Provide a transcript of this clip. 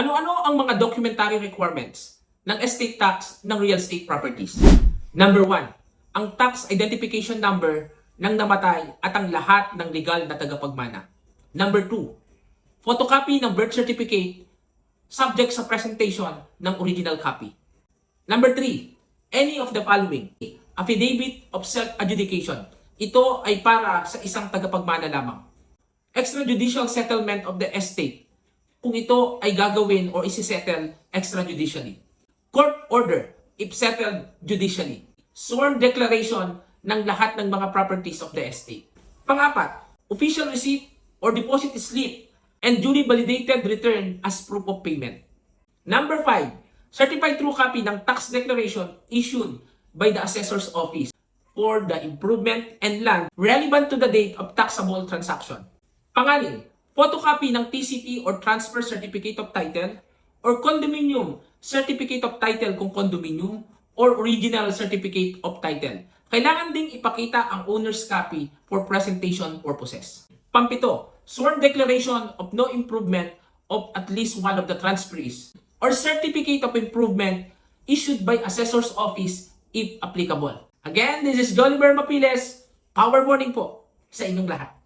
Ano-ano ang mga documentary requirements ng estate tax ng real estate properties? Number one, ang tax identification number ng namatay at ang lahat ng legal na tagapagmana. Number two, photocopy ng birth certificate subject sa presentation ng original copy. Number three, any of the following. Affidavit of self-adjudication. Ito ay para sa isang tagapagmana lamang. Extrajudicial settlement of the estate. Kung ito ay gagawin or isisettle extrajudicially. Court order if settled judicially. Sworn declaration ng lahat ng mga properties of the estate. Pangapat, official receipt or deposit slip and duly validated return as proof of payment. Number 5, certified true copy ng tax declaration issued by the assessor's office for the improvement and land relevant to the date of taxable transaction. Pangalim, photocopy ng TCT or transfer certificate of title or condominium certificate of title kung condominium or original certificate of title. Kailangan ding ipakita ang owner's copy for presentation purposes. Pampito, sworn declaration of no improvement of at least one of the transferees or certificate of improvement issued by assessor's office if applicable. Again, this is Joliver Mapiles. Power morning po sa inyong lahat.